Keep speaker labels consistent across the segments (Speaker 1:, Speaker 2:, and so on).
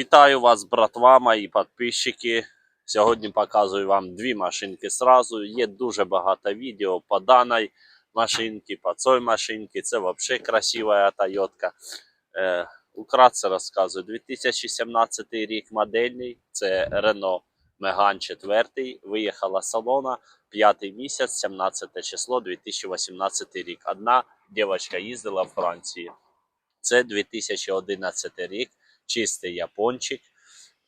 Speaker 1: Вітаю вас, братва, мої підписчики. Сьогодні показую вам дві машинки сразу. Є дуже багато відео по даній машинці, по цій машинці. Це взагалі красива Тойотка. Е, Украдце розказую. 2017 рік модельний. Це Renault Megane 4. Виїхала з салона 5 місяць, 17 число 2018 рік. Одна дівчинка їздила в Франції. Це 2011 рік чистий япончик.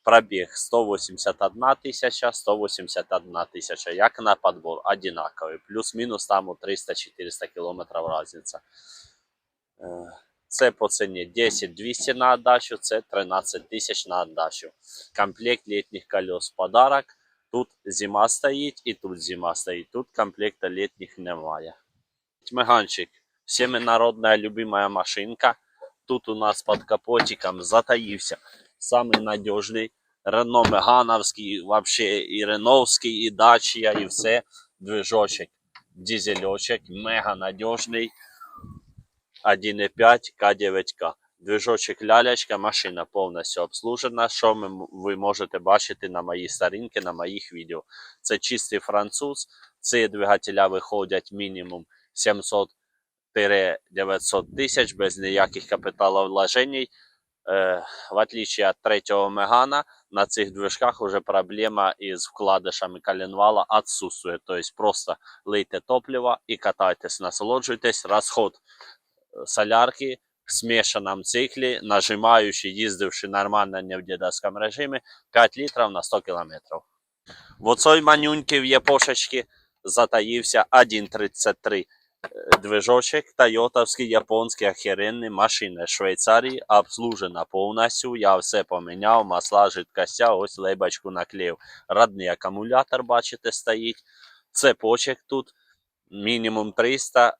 Speaker 1: Пробіг 181 тисяча, 181 тисяча, як на подбор, одинаковий. Плюс-мінус там 300-400 кілометрів різниця. Е, Це по ціні 10 200 на отдачу, це 13 тисяч на отдачу. Комплект літніх колес подарок. Тут зима стоїть і тут зима стоїть. Тут комплекта літніх немає. Меганчик. Всеми народная любимая машинка. Тут у нас под капотиком затаився самый надежный Рено Мегановский, вообще и Реновский, и Дачия, и все. Движочек, дизельочек, мега надежный. 1.5 К9К. Движочок лялечка, машина повністю обслужена. Що ми, м- ви можете бачити на моїй сторінці, на моїх відео. Це чистий француз. Ці двигателя виходять мінімум 700 900 тисяч без ніяких капіталовложень. Е, в отличие от третьего Мегана, на цих движках уже проблема із вкладишами коленвала отсутствует. То есть просто лейте топливо і катайтесь, насолоджуйтесь. Розход е, солярки в смешанном циклі, нажимаючи, їздивши нормально не в дедовському режимі, 5 літрів на 100 кілометрів. В оцій манюньки в Япошечки затаївся 1,33 движочек Тойотовський, японський, охеренний, машина Швейцарії, обслужена повністю, я все поміняв, масла, жидкостя, ось лейбочку наклеїв. Родний акумулятор, бачите, стоїть. Цепочек тут мінімум 300,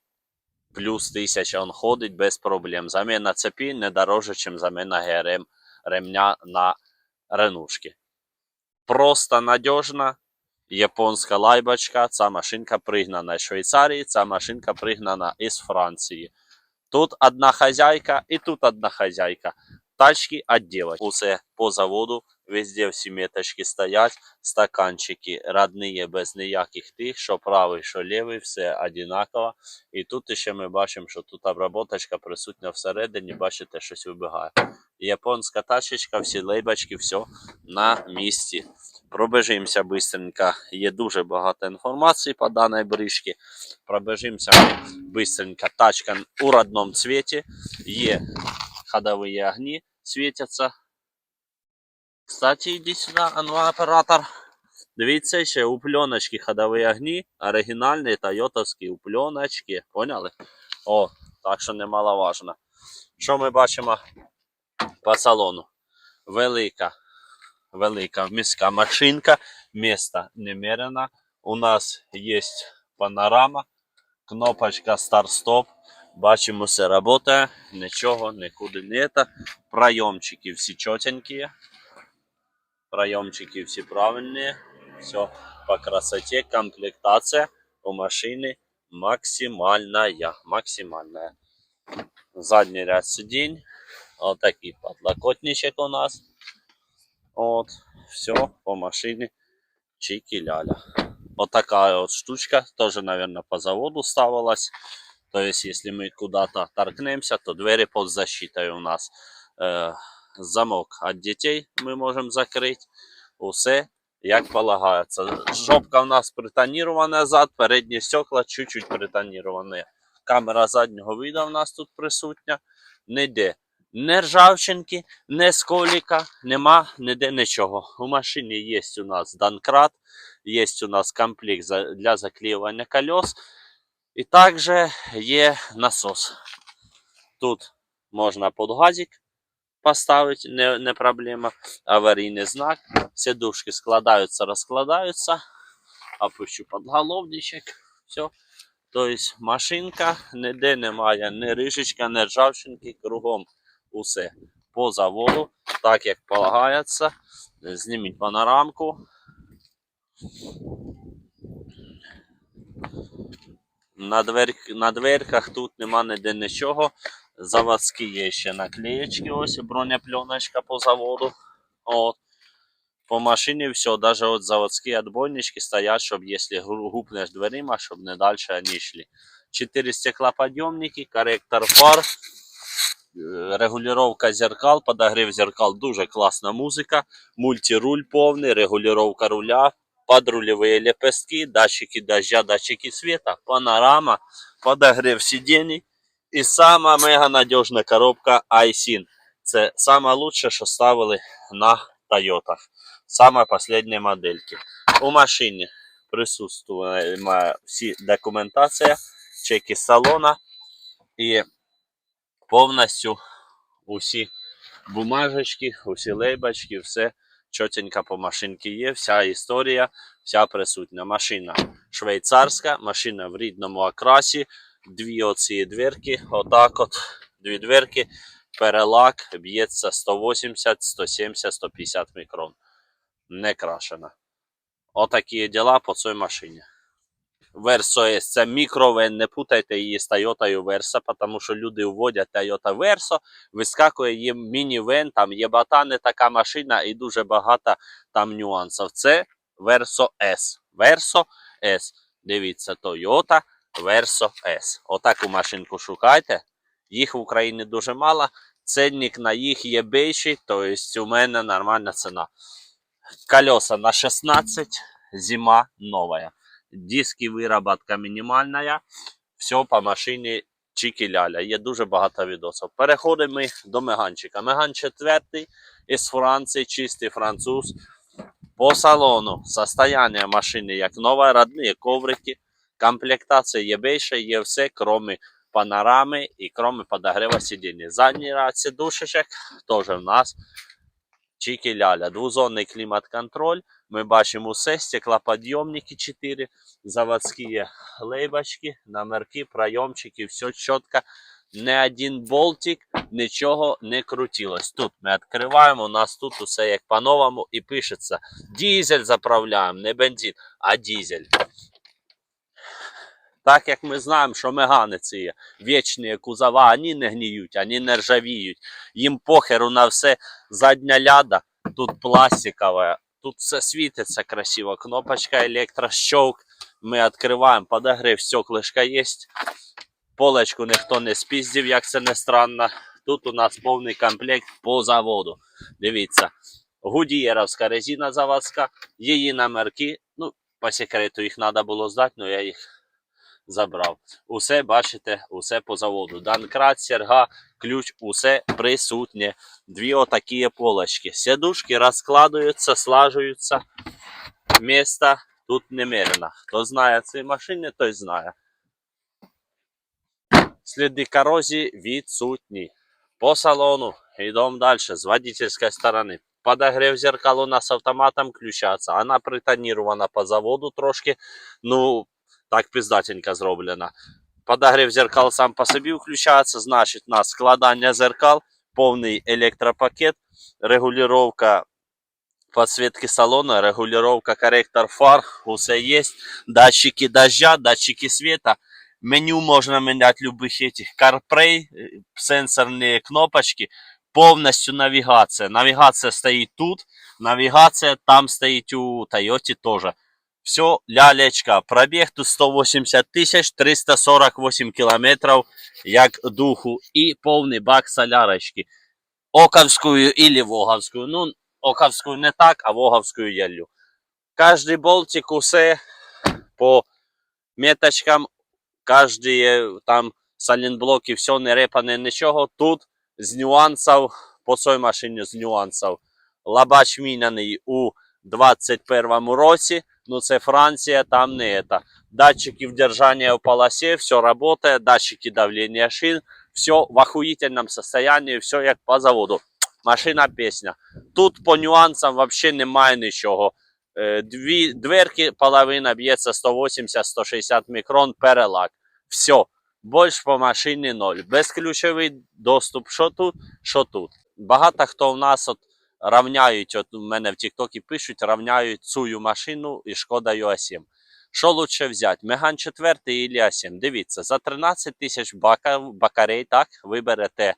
Speaker 1: плюс 1000 он ходить без проблем. Заміна цепі не дороже, ніж заміна ГРМ ремня на ренушки. Просто надежно, японська лайбочка. Ця машинка пригнана з Швейцарії, ця машинка пригнана із Франції. Тут одна хазяйка і тут одна хазяйка. Тачки отделать. Усе по заводу, везде всі меточки стоять, стаканчики родні, без ніяких тих, що правий, що лівий, все одинаково. І тут ще ми бачимо, що тут обработочка присутня всередині, бачите, щось вибігає. Японська тачечка, всі лейбочки, все на місці. Пробежимося быстренько. Є дуже багато інформації по даній брижці. Пробежимося ми быстренько. Тачка у родному цвіті. Є ходові огні, світяться. Кстати, іди сюди, ну оператор. Дивіться, ще у пленочки ходові огні. Оригінальні тойотовські у пленочки. Поняли? О, так що немаловажно. Що ми бачимо по салону? Велика велика міська машинка, місто немерено. У нас є панорама, кнопочка старт-стоп. Бачимо, все працює, нічого нікуди не це. Прийомчики всі чотенькі. Прийомчики всі правильні. Все по красоте. Комплектація у машини максимальная. Максимальная. Задній ряд сидінь. Отакий подлокотничок у нас. От, все по машине чики-ляля. Вот такая вот штучка, тоже, наверное, по заводу ставилась. То есть, если мы куда-то торкнемся, то двери под защитой у нас. Э, замок от детей мы можем закрыть. Усе, як полагається. Жопка у нас притонірована назад, передні стекла чуть-чуть притоніровані. Камера заднього виду у нас тут присутня. Ніде не ржавчинки, не сколіка, нема ніде нічого. У машині є у нас данкрат, є у нас комплект для заклеювання колес. І також є насос. Тут можна подгазик поставити, не, не проблема. Аварійний знак. Сидушки складаються, розкладаються. Опущу подголовничок. Все. Тобто машинка ніде немає ні рижечка, ні ржавчинки, кругом усе по заводу, так як полагається. Зніміть панорамку. На, дверь, на дверках тут нема ніде нічого. Заводські є ще наклеєчки, ось бронепленочка по заводу. От. По машині все, даже от заводські отбойнички стоять, щоб якщо гупнеш дверима, щоб не далі вони йшли. Чотири стеклоподйомники, корректор фар, регулювання зеркал, подогрів зеркал, дуже класна музика, мультируль повний, регулювання руля, подрулевые лепестки, датчики дождя, датчики света, панорама, подогрев сидений і сама мега надіжна коробка iSyn. Це лучше, що ставили на Toyota. Саме последні модельки. У машині присутствує всі документація, чеки салона і повністю усі бумажечки, усі лейбочки, все чотенько по машинці є, вся історія, вся присутня. Машина швейцарська, машина в рідному окрасі, дві оці дверки, отак от, дві дверки, перелак, б'ється 180, 170, 150 мікрон. Не крашена. Отакі діла по цій машині. Verso S це мікровен, не путайте її з Toyota Versa, тому що люди вводять Toyota Verso, вискакує їм мінівен, там є бата не така машина і дуже багато там нюансів. Це Verso S. Verso S. Дивіться, Toyota Verso S. Отаку машинку шукайте. Їх в Україні дуже мало. Ценник на їх є більший, тобто у мене нормальна ціна. Колеса на 16, зима новая. Диски вироботка мінімальна. Все по машині чики-ляля. Є дуже багато відосів. Переходимо ми до Меганчика. Меган четвертий із Франції, чистий француз. По салону состояние машини як нова, родні коврики. Комплектація є більше, є все, крім панорами і крім подогрева сидіння. Задній ряд сидушечок теж в нас чики-ляля. Двузонний клімат-контроль. Ми бачимо усе, стеклоподйомники 4, заводські лейбочки, номерки, прийомчики, все чітко. Не один болтик, нічого не крутилось. Тут ми відкриваємо, у нас тут усе як по-новому і пишеться. Дізель заправляємо, не бензин, а дізель. Так як ми знаємо, що мегани ці є, вічні кузова, вони не гніють, вони не ржавіють. Їм похеру на все задня ляда, тут пластикова, тут все світиться красиво. Кнопочка електрощелк. Ми відкриваємо, подогрів стеклишка є. Полочку ніхто не спіздив, як це не странно. Тут у нас повний комплект по заводу. Дивіться, Гудієровська резина заводська, її номерки. Ну, по секрету їх треба було здати, але я їх забрав. Усе бачите, усе по заводу. Данкрат, серга, ключ, усе присутнє. Дві отакі полочки. Сідушки розкладаються, слажуються. Міста тут немерено. Хто знає ці машини, той знає. Сліди корозії відсутні. По салону йдемо далі з водительської сторони. Подогрев зеркал у нас автоматом включаться. Вона притонірована по заводу трошки. Ну, так пиздатенько зроблена. Подогрев зеркал сам по собі включається, значить, у нас складання зеркал, повний електропакет, регулювання подсветки салона, регулювання корректор фар, усе є. Датчики дождя, датчики света. Меню можна міняти любых этих. CarPlay, э, сенсорні кнопочки, повністю навігація. Навігація стоїть тут, навігація там стоїть у Toyota теж. Все, лялечка. Пробіг тут 180 тисяч, 348 кілометрів, як духу. І повний бак солярочки. Оковською или Воговською. Ну, Оковською не так, а Воговською я лю. Кожний болтик усе по меточкам, кожні там салінблоки, все не репане, нічого. Тут з нюансів, по цій машині з нюансів. Лабач міняний у 21 році. Ну, це Франція, там не это. Датчики вдержания в полосе, все работает, датчики давления шин, все в охуительном состоянии, все як по заводу. Машина пісня. Тут по нюансам вообще немає нічого. Е, Дві дверки, половина б'ється 180-160 мікрон, перелак. Все. Більш по машині ноль. Безключовий доступ, що тут, що тут. Багато хто в нас от равняють, от у мене в Тіктокі пишуть, равняють цю машину і Шкода ЮА7. Що лучше взяти? Меган 4 или А7? Дивіться, за 13 тисяч бакарей, так, ви берете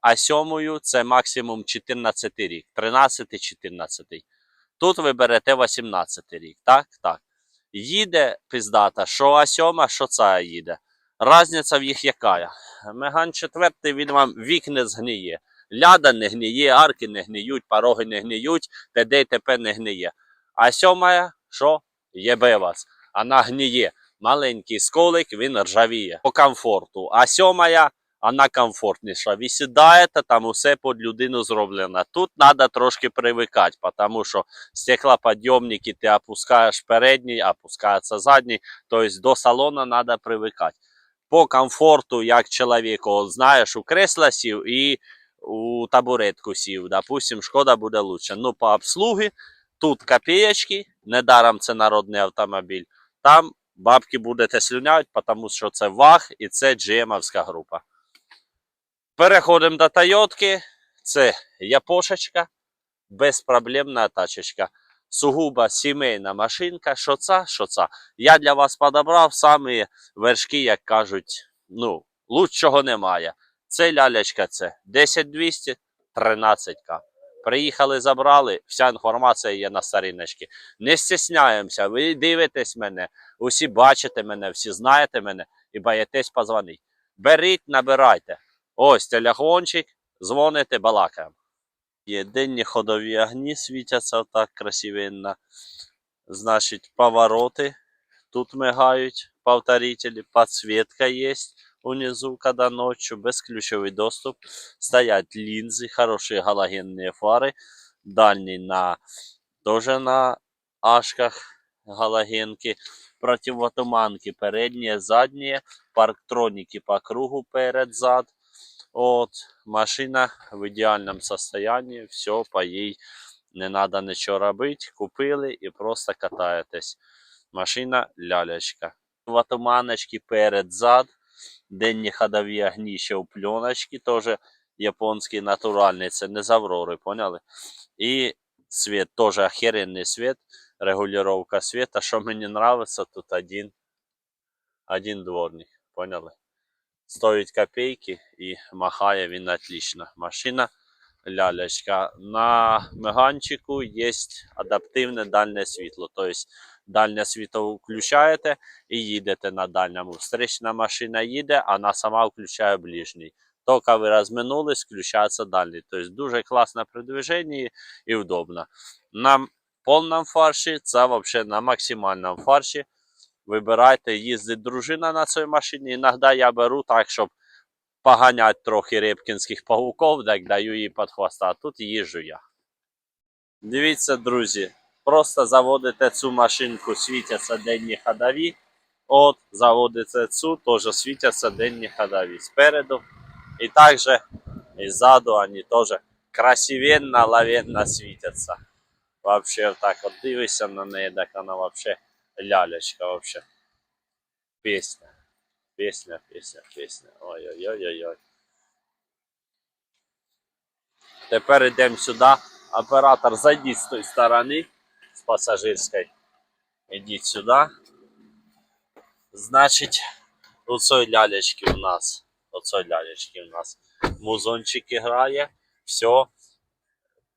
Speaker 1: а сьомою це максимум 14 рік, 13-14. Тут ви берете 18 рік. Так, так. Їде пиздата, що А7, що ця їде. Разниця в їх яка? Меган 4 він вам вік не згниє. Ляда не гниє, арки не гниють, пороги не гниють, ТД і ТП не гниє. А сьома, що? Єбе вас. Вона гниє. Маленький сколик, він ржавіє. По комфорту. А сьома, вона комфортніша. Ви сідаєте, там усе під людину зроблено. Тут треба трошки привикати, тому що стеклоподйомники ти опускаєш передній, опускається задній. Тобто до салону треба привикати. По комфорту, як чоловіку, от знаєш, у кресло сів і у табуретку сів. Допустим, шкода буде лучше. Ну, по обслуги тут копеечки, недаром це народний автомобіль. Там бабки будете слюнять, тому що це ВАГ і це GM-овська група. Переходимо до Тойотки. Це Япошечка, безпроблемна тачечка. Сугубо сімейна машинка. Що це? Що це? Я для вас подобрав самі вершки, як кажуть, ну, лучшого немає. Це лялечка, це 10200 13к. Приїхали, забрали, вся інформація є на сторіночці. Не стісняємося, ви дивитесь мене, усі бачите мене, всі знаєте мене і боїтесь позвонити. Беріть, набирайте. Ось телефончик, дзвоните, балакаємо. Є денні ходові огні світяться так красивенно. Значить, повороти тут мигають, повторители, подсветка есть внизу, когда ночью, бесключовый доступ. Стоять линзы, хорошие галогенные фары. Дальний на, тоже на ашках галогенки. Противотуманки передние, задние. Парктроники по кругу перед-зад. От, машина в ідеальному состоянии, все по їй не треба нічого робити. Купили і просто катаєтесь. Машина лялечка. Ватуманочки перед-зад. Денні ходові огні ще у пленочки, теж японський натуральний, це не з Аврори, поняли? І світ, теж охеренний світ, регулювання світа. Що мені нравится, тут один, один дворник, поняли? Стоїть копейки і махає він отлично. Машина лялечка. На меганчику є адаптивне дальне світло. Тобто дальнє світло включаєте і їдете на дальньому. Встречна машина їде, а вона сама включає ближній. Тільки ви розминулись, включається дальній. Тобто дуже класно при движенні і удобно. На повному фарші, це взагалі на максимальному фарші. Вибирайте, їздить дружина на цій машині. Іноді я беру так, щоб поганять трохи рибкінських павуков, так даю їй під хвоста. А тут їжджу я. Дивіться, друзі, просто заводите цю машинку, світяться денні ходові. От, заводите цю, теж світяться денні ходові. Спереду. І також і ззаду вони теж красивенно, лавенно світяться. Вообще, так от дивишся на неї, так вона вообще лялечка вообще. Песня. Песня, песня, песня. Ой-ой-ой-ой. Тепер йдемо сюди. Оператор, зайдіть з тої сторони, з пасажирської. Ідіть сюди. Значить, у цій лялечки у нас, у цій лялечки у нас музончик грає. Все.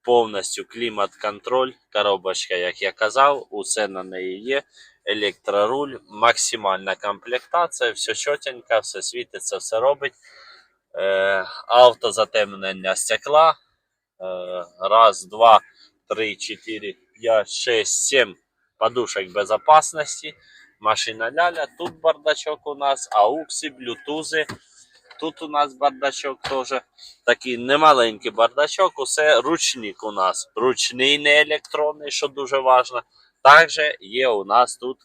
Speaker 1: Повністю клімат-контроль, коробочка, як я казав, усе на неї є. Електроруль, максимальна комплектація, все чотенько, все світиться, все робить. Е, автозатемнення стекла. Е, раз, два, три, чотири, шесть, сім подушек безопасности. Машина ляля. Тут бардачок у нас, аукси, блютузи. Тут у нас бардачок теж такий немаленький бардачок, усе ручник у нас. Ручний, не електронний, що дуже важливо. Також є у нас тут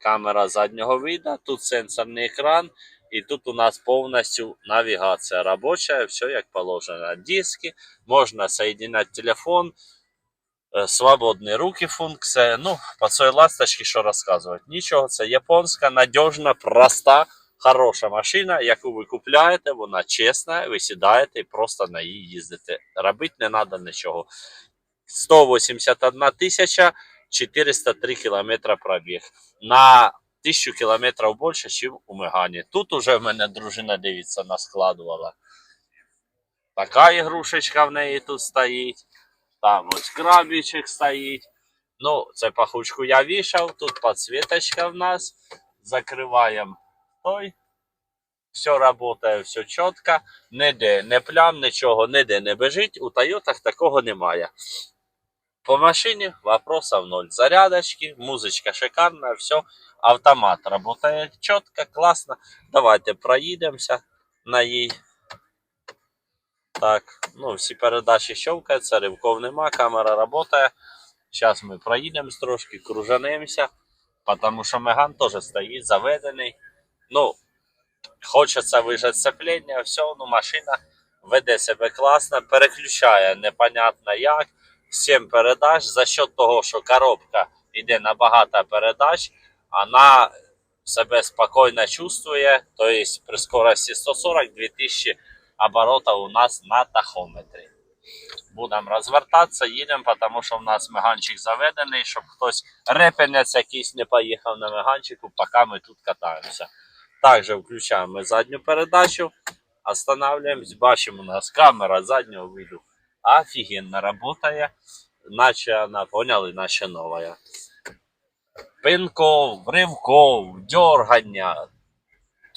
Speaker 1: камера заднього виду, тут сенсорний екран, і тут у нас повністю навігація робоча, все як положено. Диски, можна соединять телефон, свободні руки функція. Ну, по цій ласточці що розказувати? Нічого, це японська, надіжна, проста, хороша машина, яку ви купляєте, вона чесна, ви сідаєте і просто на її їздите. Робити не треба нічого. 181 тисяча 403 кілометра пробіг. На 1000 кілометрів більше, ніж у Мегані. Тут уже в мене дружина дивиться, наскладувала. Така ігрушечка в неї тут стоїть. Там ось крабічик стоїть. Ну, це пахучку я вішав, тут підсвіточка в нас. Закриваємо той. Все працює, все чітко. Ніде не плям, нічого, ніде не бежить. У Тойотах такого немає. По машині вопросов ноль. Зарядочки, музычка шикарная, все. Автомат работает четко, классно. Давайте проїдемося на їй. Так, ну всі передачі щовкаються, ривков нема, камера працює. Зараз ми проїдемо трошки, кружанимося, тому що Меган теж стоїть заведений. Ну, хочеться вижати сцеплення, все, ну машина веде себе класно, переключає непонятно як. 7 передач за счет того, що коробка йде на багато передач, вона себе спокійно чувствує, то есть при скорості 140 2000 оборотів у нас на тахометрі. Будемо розвертатися, їдемо, тому що в нас меганчик заведений, щоб хтось репенець якийсь не поїхав на меганчику, поки ми тут катаємося. Також включаємо задню передачу, останавливаемся, бачимо у нас камера заднього виду офігенно работає, наче вона, поняли, наче нова. Пинков, ривков, дьоргання,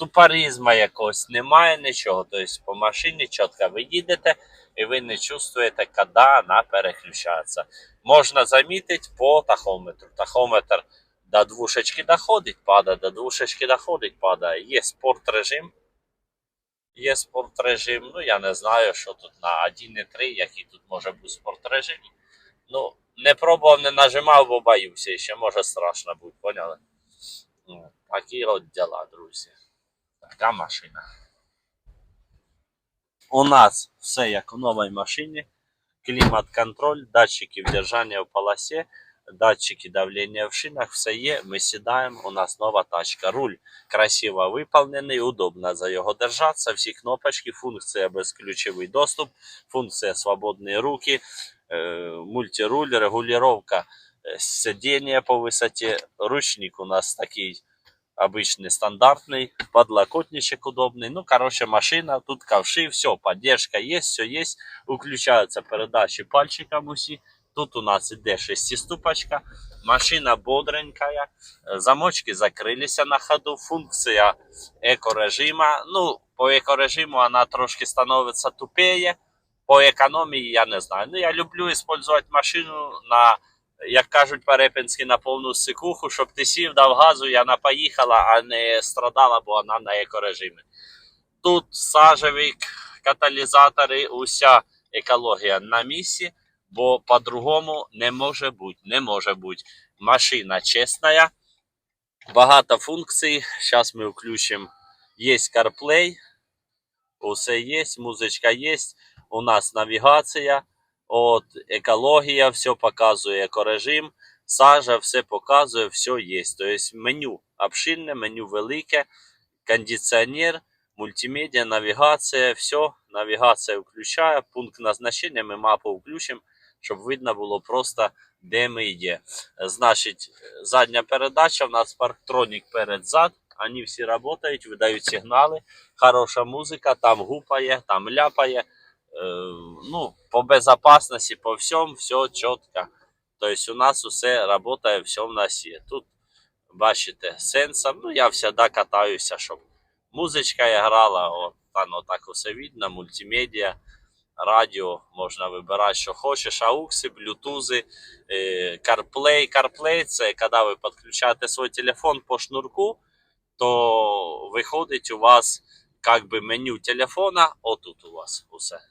Speaker 1: тупоризма якогось немає нічого. Тобто по машині чітко ви їдете і ви не чувствуєте, коли вона переключається. Можна замітити по тахометру. Тахометр до двушечки доходить, падає, до двушечки доходить, падає. Є спорт режим. Є спорт режим. Ну я не знаю, що тут на 1.3, який тут може бути спорт режим. Ну, не пробував, не нажимав, бо боюся, ще може страшно бути, поняли? Ну, такі от діла, друзі. Така машина. У нас все як у новій машині. Клімат-контроль, датчики держання в полосі, датчики давлення в шинах, все є. Ми сідаємо, у нас нова тачка. Руль красиво виповнений, удобно за його держатися. Всі кнопочки, функція безключовий доступ, функція свободні руки, е, мультируль, регулювання е, сидіння по висоті. Ручник у нас такий обычный стандартный, подлокотничек удобный. Ну, короче, машина, тут ковши, все, поддержка есть, все есть. Включаются передачи пальчиком усі. Тут у нас іде шестиступочка, машина бодренькая, Е, замочки закрилися на ходу, функція екорежима. Ну, по екорежиму вона трошки становиться тупее, по економії я не знаю. Ну, я люблю використовувати машину на, як кажуть перепинськи, на повну сикуху, щоб ти сів, дав газу, і вона поїхала, а не страдала, бо вона на екорежимі. Тут сажевик, каталізатори, уся екологія на місці, бо по-другому не може бути. Не може бути. Машина чесна, багато функцій. Зараз ми включимо. Є CarPlay, усе є, музичка є. У нас навігація, от, екологія, все показує екорежим, сажа, все показує, все є. Тобто меню обширне, меню велике, кондиціонер, мультимедіа, навігація, все. Навігація включає, пункт назначення, ми мапу включимо, щоб видно було просто, де ми є. Значить, задня передача, у нас парктронік перед-зад, вони всі працюють, видають сигнали, хороша музика, там гупає, там ляпає. Е, ну, по безопасности, по всьому, все чітко. Тобто у нас усе працює, все в нас є. Тут, бачите, сенсор. Ну, я завжди катаюся, щоб музичка грала, от, там отак усе видно, мультимедіа, радіо, можна вибирати, що хочеш, аукси, блютузи, е, CarPlay. CarPlay це коли ви підключаєте свій телефон по шнурку, то виходить у вас как би меню телефона, отут у вас усе.